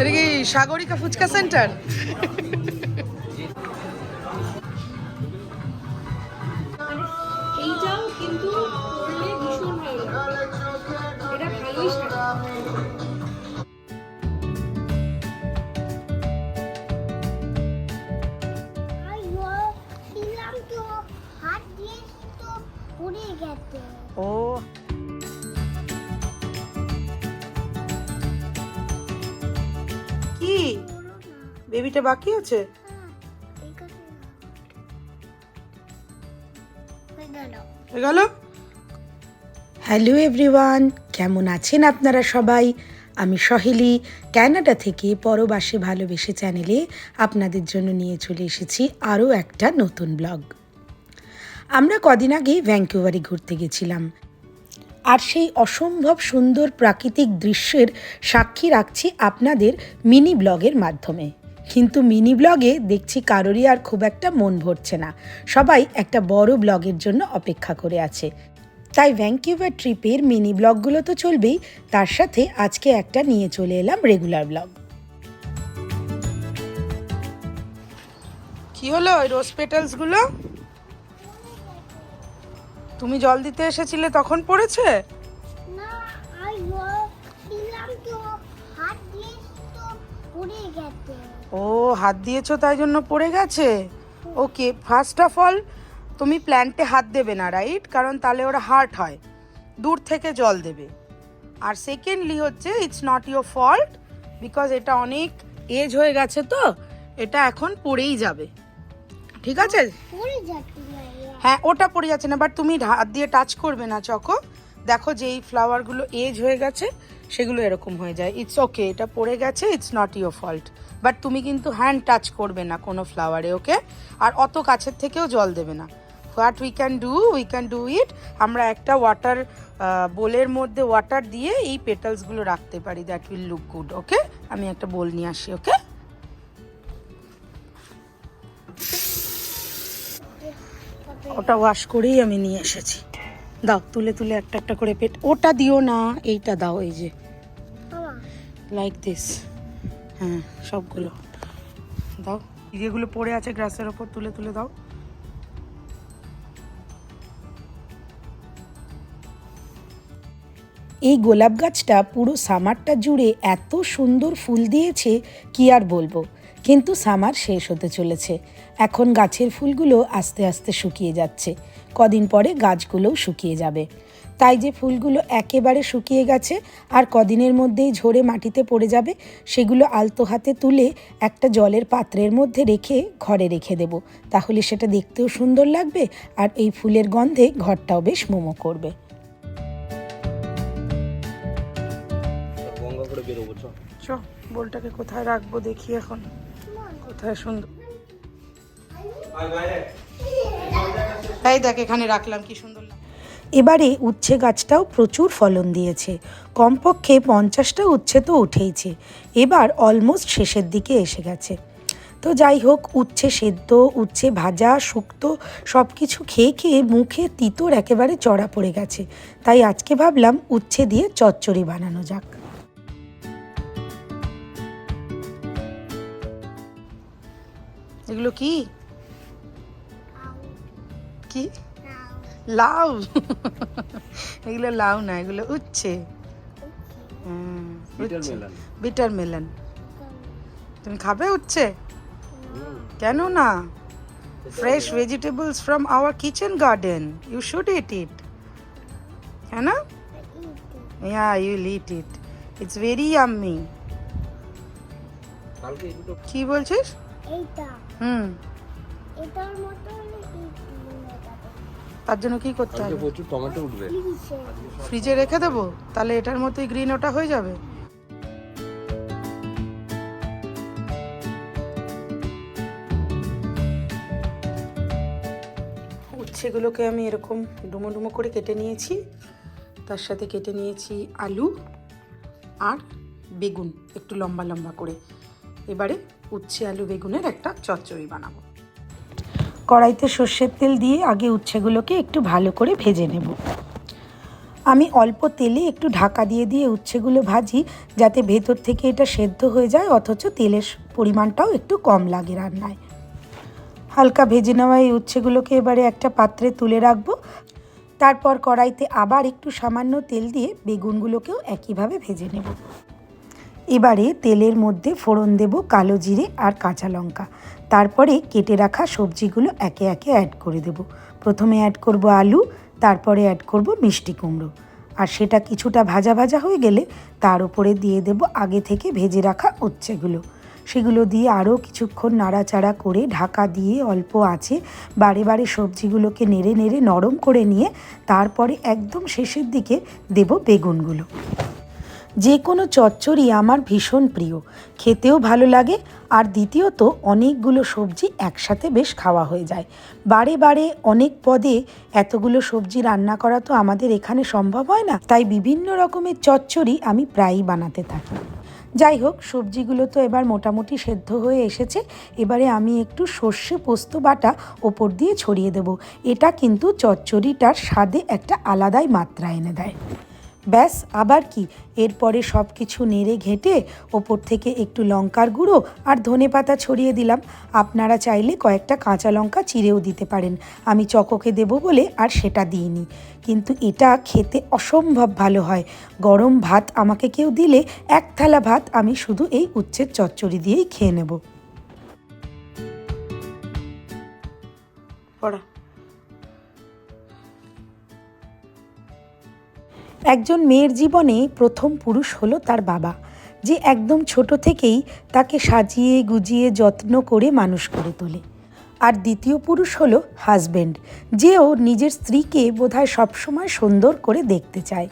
এটা কি সাগরিকা ফুচকা সেন্টার? এইটাও কি? বলো না বেবিটা বাকি আছে? গেল হ্যালো এভরিওয়ান, কেমন আছেন আপনারা সবাই? আমি সহেলি, ক্যানাডা থেকে পরবাসে ভালোবেসে চ্যানেলে আপনাদের জন্য নিয়ে চলে এসেছি আরও একটা নতুন ব্লগ। আমরা কদিন আগে ভ্যাঙ্কুভারে ঘুরতে গেছিলাম। আর সেই অসম্ভব সুন্দর প্রাকৃতিক দৃশ্যের সাক্ষী রাখছি আপনাদের মিনি ব্লগের মাধ্যমে। কিন্তু মিনি ব্লগে দেখছি কারোরই আর খুব একটা মন ভরছে না। সবাই একটা বড় ব্লগের জন্য অপেক্ষা করে আছে। তাই ভ্যাঙ্কিউভার ট্রিপের মিনি ব্লগগুলো তো চলবেই, তার সাথে আজকে একটা নিয়ে চলে এলাম রেগুলার ব্লগ। কি হলো ওই রোজ পেটালসগুলো? তুমি জল দিতে এসেছিলে তখন পড়েছে? ও হাত দিয়েছ তাই জন্য পড়ে গেছে? ওকে ফার্স্ট অফ অল তুমি প্ল্যান্টে হাত দেবে না রাইট কারণ তাহলে ওরা হার্ট হয়। দূর থেকে জল দেবে। আর সেকেন্ডলি হচ্ছে it's not your fault because এটা অনেক এজ হয়ে গেছে তো এটা এখন পড়েই যাবে। ঠিক আছে? পড়ে যাচ্ছে। হ্যাঁ ওটা পড়ে যাচ্ছে না বাট তুমি হাত দিয়ে টাচ করবে না, চকো। দেখো যে এই ফ্লাওয়ারগুলো এজ হয়ে গেছে, সেগুলো এরকম হয়ে যায়। ইটস ওকে এটা পড়ে গেছে it's not your fault but তুমি কিন্তু হ্যান্ড টাচ করবে না কোনো ফ্লাওয়ারে ওকে আর অত কাছের থেকেও জল দেবে না। What we can do we can do it আমরা একটা ওয়াটার বোলের মধ্যে ওয়াটার দিয়ে এই পেটালসগুলো রাখতে পারি that will look good okay আমি একটা বোল নিয়ে আসি ওকে ওটা ওয়াশ করেই আমি নিয়ে এসেছি। দাও, তুলে তুলে একটা একটা করে পেট ওটা দিও না, এইটা দাও, এই যে। লাইক দিস হ্যাঁ সবগুলো। দাও। যেগুলো পড়ে আছে গ্রাসের ওপর, তুলে তুলে দাও। এই গোলাপ গাছটা পুরো সামারটা জুড়ে এত সুন্দর ফুল দিয়েছে, কি আর বলব। কিন্তু সামার শেষ হতে চলেছে। এখন গাছের ফুলগুলো আস্তে আস্তে শুকিয়ে যাচ্ছে। কদিন পরে গাছগুলোও শুকিয়ে যাবে। তাই যে ফুলগুলো একেবারে শুকিয়ে গেছে আর কদিনের মধ্যেই ঝরে মাটিতে পড়ে যাবে সেগুলো আলতো হাতে তুলে একটা জলের পাত্রের মধ্যে রেখে ঘরে রেখে দেব। তাহলে সেটা দেখতেও সুন্দর লাগবে আর এই ফুলের গন্ধে ঘরটাও বেশ মোমো করবে। বলটাকে কোথায় রাখব দেখি এখন। কোথায় সুন্দর এই দেখ এখানে রাখলাম কি সুন্দর এবারে উচ্ছে গাছটাও প্রচুর ফলন দিয়েছে। কমপক্ষে পঞ্চাশটা উচ্ছে তো উঠেইছে। এবার অলমোস্ট শেষের দিকে এসে গেছে। তো যাই হোক উচ্ছে সেদ্ধ উচ্ছে ভাজা শুক্তো সব কিছু খেয়ে খেয়ে মুখে তিতর একেবারে চড়া পড়ে গেছে। তাই আজকে ভাবলাম উচ্ছে দিয়ে চচ্চড়ি বানানো যাক। এগুলো কি? কি? লাউ। এগুলো লাউ না এগুলো উচ্ছে। Bitter melon. Bitter melon. তুমি খাবে উচ্ছে? কেন না? Fresh vegetables from our kitchen garden you should eat eat হ্যাঁ না? Yeah you eat eat it's very yummy দুটো কি বলছিস? এইটা। হুম। এটার মতো তার জন্য কি করতে হবে? প্রচুর টমেটো উঠবে। ফ্রিজে রেখে দেবো? তাহলে এটার মতোই গ্রিন ওটা হয়ে যাবে? উচ্ছেগুলোকে আমি এরকম ডুমো ডুমো করে কেটে নিয়েছি। তার সাথে কেটে নিয়েছি আলু আর বেগুন একটু লম্বা লম্বা করে। এবারে উচ্ছে আলু বেগুনের একটা চচ্চড়ি বানাবো। কড়াইতে সর্ষের তেল দিয়ে আগে উচ্ছেগুলোকে একটু ভালো করে ভেজে নেব। আমি অল্প তেলে একটু ঢাকা দিয়ে দিয়ে উচ্ছেগুলো ভাজি, যাতে ভেতর থেকে এটা সেদ্ধ হয়ে যায়, অথচ তেলের পরিমাণটাও একটু কম লাগে রান্নায়। হালকা ভেজে নেওয়া এই উচ্ছেগুলোকে এবারে একটা পাত্রে তুলে রাখব। তারপর কড়াইতে আবার একটু সামান্য তেল দিয়ে বেগুনগুলোকেও একইভাবে ভেজে নেব। এবারে তেলের মধ্যে ফোড়ন দেব কালো জিরে আর কাঁচা লঙ্কা। তারপরে কেটে রাখা সবজিগুলো একে একে অ্যাড করে দেব। প্রথমে অ্যাড করব আলু, তারপরে অ্যাড করব মিষ্টি কুমড়ো। আর সেটা কিছুটা ভাজা ভাজা হয়ে গেলে তার উপরে দিয়ে দেব আগে থেকে ভেজে রাখা উচ্ছেগুলো। সেগুলো দিয়ে আরও কিছুক্ষণ নাড়াচাড়া করে ঢাকা দিয়ে অল্প আছে বারে বারে সবজিগুলোকে নেড়ে নেড়ে নরম করে নিয়ে তারপরে একদম শেষের দিকে দেব বেগুনগুলো। যে কোনো চচ্চড়ি আমার ভীষণ প্রিয়। খেতেও ভালো লাগে, আর দ্বিতীয়ত অনেকগুলো সবজি একসাথে বেশ খাওয়া হয়ে যায়। বারে বারে অনেক পদে এতগুলো সবজি রান্না করা তো আমাদের এখানে সম্ভব হয় না, তাই বিভিন্ন রকমের চচ্চড়ি আমি প্রায়ই বানাতে থাকি। যাই হোক, সবজিগুলো তো এবার মোটামুটি সেদ্ধ হয়ে এসেছে, এবারে আমি একটু সর্ষে পোস্ত বাটা ওপর দিয়ে ছড়িয়ে দেব। এটা কিন্তু চচ্চড়িটার স্বাদে একটা আলাদাই মাত্রা এনে দেয়। ব্যাস, আবার কি? এরপরে সব কিছু নেড়ে ঘেঁটে ওপর থেকে একটু লঙ্কার গুঁড়ো আর ধনে পাতা ছড়িয়ে দিলাম। আপনারা চাইলে কয়েকটা কাঁচা লঙ্কা চিড়েও দিতে পারেন। আমি চকোকে দেবো বলে আর সেটা দিইনি। কিন্তু এটা খেতে অসম্ভব ভালো হয়। গরম ভাত আমাকে কেউ দিলে এক থালা ভাত আমি শুধু এই উচ্ছের চচ্চড়ি দিয়েই খেয়ে নেব। পড়া। একজন মেয়ের জীবনে প্রথম পুরুষ হলো তার বাবা, যে একদম ছোট থেকেই তাকে সাজিয়ে গুজিয়ে যত্ন করে মানুষ করে তোলে। আর দ্বিতীয় পুরুষ হলো হাজব্যান্ড যেও নিজের স্ত্রীকে বোধহয় সবসময় সুন্দর করে দেখতে চায়।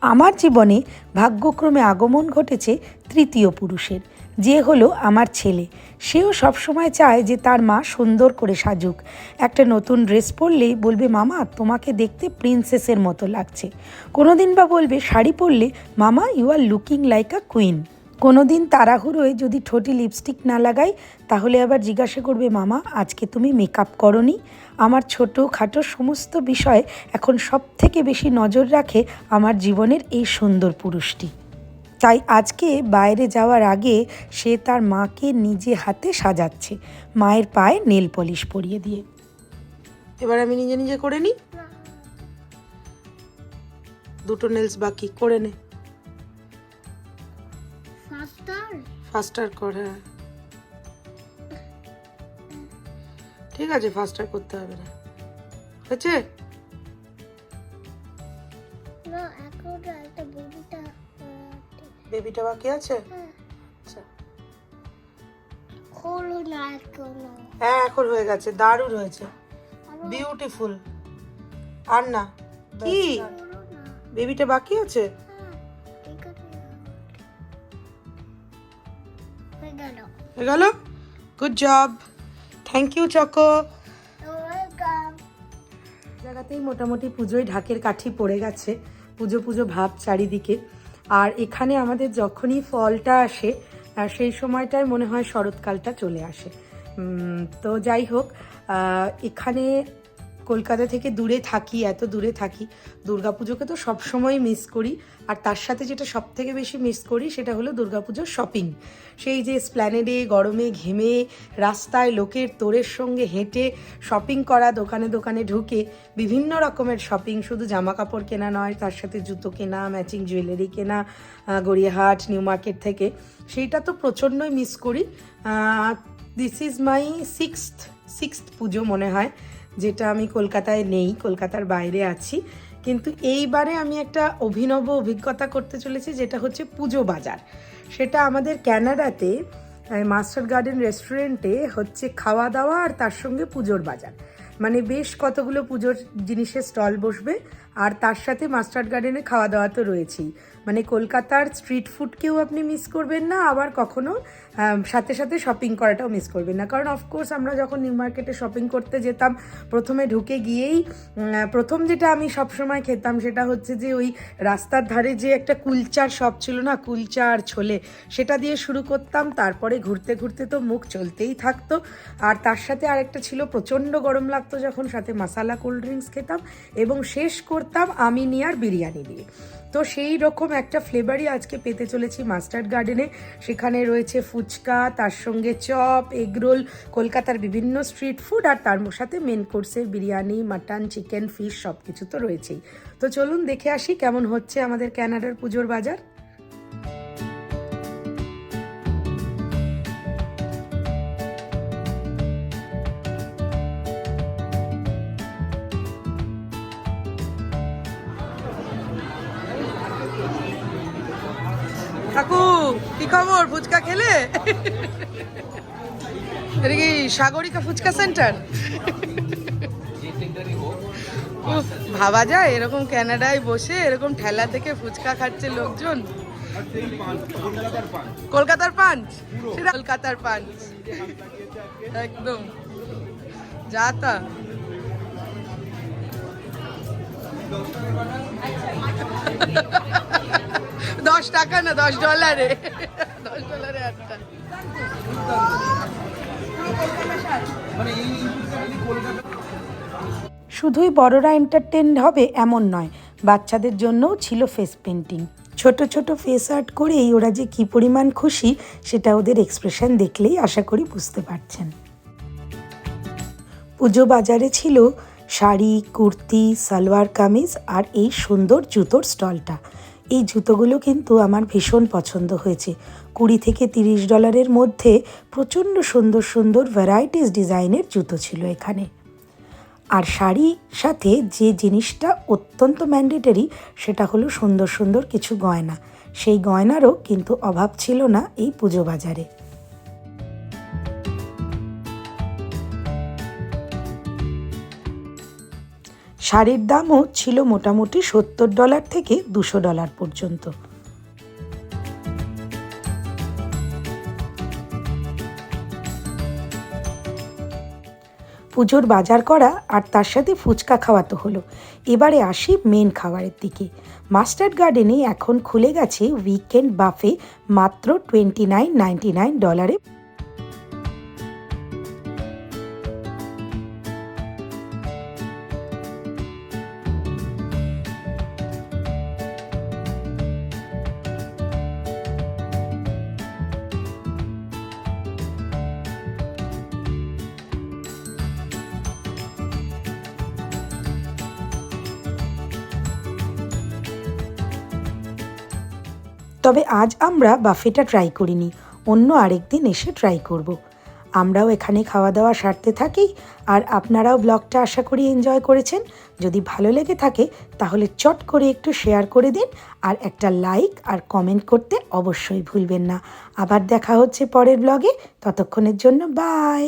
আমার জীবনে ভাগ্যক্রমে আগমন ঘটেছে তৃতীয় পুরুষের যে হলো আমার ছেলে। সেও সবসময় চায় যে তার মা সুন্দর করে সাজুক। একটা নতুন ড্রেস পরলেই বলবে, মামা, তোমাকে দেখতে প্রিন্সেসের মতো লাগছে। কোনোদিন বা বলবে, শাড়ি পরলে, মামা you are looking like a queen কোনোদিন তাড়াহুড়োয় যদি ঠোঁটে লিপস্টিক না লাগাই, তাহলে আবার জিজ্ঞাসা করবে, মামা, আজকে তুমি মেকআপ করনি? আমার ছোটো খাটো সমস্ত বিষয়ে এখন সব থেকে বেশি নজর রাখে আমার জীবনের এই সুন্দর পুরুষটি। তাই আজকে বাইরে যাওয়ার আগে সে তার মাকে নিজে হাতে সাজাচ্ছে মায়ের পায়ে নেল পলিশ পরিয়ে দিয়ে। এবার আমি নিজে নিজে করে নিই? দুটো নেলস বাকি করে নে। ফাস্টার ফাস্টার কর হ্যাঁ। ঠিক আছে ফাস্টার করতে হবে না। হয়েছে? না এখন একটা বেবিটা বাকি আছে? আচ্ছা। হ্যাঁ এখন হয়ে গেছে দারুণ হয়েছে। বিউটিফুল আর না কি? বেবিটা বাকি আছে? হয়ে গেল। Good job thank you choco জায়গাতেই মোটামুটি পুজোয় ঢাকের কাঠি পড়ে গেছে। পুজো পুজো ভাব চারিদিকে। আর এখানে আমাদের যখনই ফলটা আসে সেই সময়টায় মনে হয় শরৎকালটা চলে আসে। তো যাই হোক এখানে কলকাতা থেকে দূরে থাকি, এত দূরে থাকি। দুর্গাপুজোকে তো সবসময় মিস করি। আর তার সাথে যেটা সব থেকে বেশি মিস করি সেটা হলো দুর্গাপুজোর শপিং সেই যে স্প্ল্যানেডে গরমে ঘেমে, রাস্তায় লোকের তোরের সঙ্গে হেঁটে শপিং করা, দোকানে দোকানে ঢুকে, বিভিন্ন রকমের শপিং শুধু জামা কাপড় কেনা নয়, তার সাথে জুতো কেনা ম্যাচিং জুয়েলারি কেনা গড়িয়াহাট নিউ মার্কেট থেকে। সেইটা তো প্রচণ্ডই মিস করি। This is my sixth sixth puja মনে হয়। যেটা আমি কলকাতায় নেই, কলকাতার বাইরে আছি। কিন্তু এইবারে আমি একটা অভিনব অভিজ্ঞতা করতে চলেছি, যেটা হচ্ছে পুজো বাজার। সেটা আমাদের ক্যানাডাতে মাস্টার গার্ডেন রেস্টুরেন্টে হচ্ছে খাওয়া দাওয়া আর তার সঙ্গে পুজোর বাজার। মানে বেশ কতগুলো পুজোর জিনিসের স্টল বসবে, আর তার সাথে মাস্টার্ড গার্ডেনে খাওয়া দাওয়া তো রয়েছেই। মানে কলকাতার স্ট্রিট ফুডকেও আপনি মিস করবেন না, আবার কখনো সাথে সাথে শপিং করাটাও মিস করবেন না। কারণ অফকোর্স আমরা যখন নিউ মার্কেটে শপিং করতে যেতাম, প্রথমে ঢুকে গিয়েই প্রথম যেটা আমি সবসময় খেতাম সেটা হচ্ছে যে ওই রাস্তার ধারে যে একটা কুলচার শপ ছিল না কুলচা আর ছোলে সেটা দিয়ে শুরু করতাম। তারপরে ঘুরতে ঘুরতে তো মুখ চলতেই থাকতো। আর তার সাথে আরেকটা ছিল, প্রচণ্ড গরম লাগতো যখন, সাথে মশালা কোল্ড ড্রিঙ্কস খেতাম এবং শেষ করতাম আমি নিয়ার বিরিয়ানি দিয়ে। তো সেই রকম একটা ফ্লেভারই আজকে পেতে চলেছি মাস্টার্ড গার্ডেনে। সেখানে রয়েছে ফুচকা, তার সঙ্গে চপ এগরোল কলকাতার বিভিন্ন স্ট্রিট ফুড আর তার সাথে মেন কোর্সের বিরিয়ানি, মাটন, চিকেন, ফিশ সব কিছু তো রয়েছেই। তো চলুন দেখে আসি কেমন হচ্ছে আমাদের ক্যানাডার পুজোর বাজার। কাকু কি খবর? ফুচকা খেলে? এটা কি সাগরিকা ফুচকা সেন্টার? ভাবা যায়, এরকম ক্যানাডায় বসে এরকম ঠেলা থেকে ফুচকা খাচ্ছে লোকজন। কলকাতার সেটা কলকাতার পাঞ্চ। একদম। যা তা। দশ টাকা না দশ ডলারে? দশ ডলারে শুধুই বড়রা এন্টারটেন হবে এমন নয়, বাচ্চাদের জন্যও ছিল ফেস পেন্টিং ছোট ছোট ফেস আর্ট করেই ওরা যে কি পরিমাণ খুশি, সেটা ওদের এক্সপ্রেশন দেখলেই আশা করি বুঝতে পারছেন। পুজো বাজারে ছিল শাড়ি, কুর্তি, সালোয়ার কামিজ আর এই সুন্দর জুতোর স্টলটা। এই জুতোগুলো কিন্তু আমার ভীষণ পছন্দ হয়েছে। কুড়ি থেকে তিরিশ ডলারের মধ্যে প্রচণ্ড সুন্দর সুন্দর ভ্যারাইটিস ডিজাইনের জুতো ছিল এখানে। আর শাড়ি সাথে যে জিনিসটা অত্যন্ত ম্যান্ডেটারি সেটা হলো সুন্দর সুন্দর কিছু গয়না। সেই গয়নারও কিন্তু অভাব ছিল না এই পুজো বাজারে। শাড়ির দামও ছিল মোটামুটি সত্তর ডলার থেকে দুশো ডলার পর্যন্ত। পুজোর বাজার করা আর তার সাথে ফুচকা খাওয়া তো হলো। এবারে আসি মেন খাবারের দিকে। মাস্টার্ড গার্ডেনে এখন খুলে গেছে উইকেন্ড বাফে মাত্র টোয়েন্টি নাইন নাইনটি নাইন ডলারে তবে আজ আমরা বাফেটা ট্রাই করিনি, অন্য আরেক দিন এসে ট্রাই করব। আমরাও এখানে খাওয়া দাওয়া সারতে থাকি, আর আপনারাও ব্লগটা আশা করি এনজয় করেছেন। যদি ভালো লেগে থাকে, তাহলে চট করে একটু শেয়ার করে দিন, আর একটা লাইক আর কমেন্ট করতে অবশ্যই ভুলবেন না। আবার দেখা হচ্ছে পরের ব্লগে ততক্ষণের জন্য বাই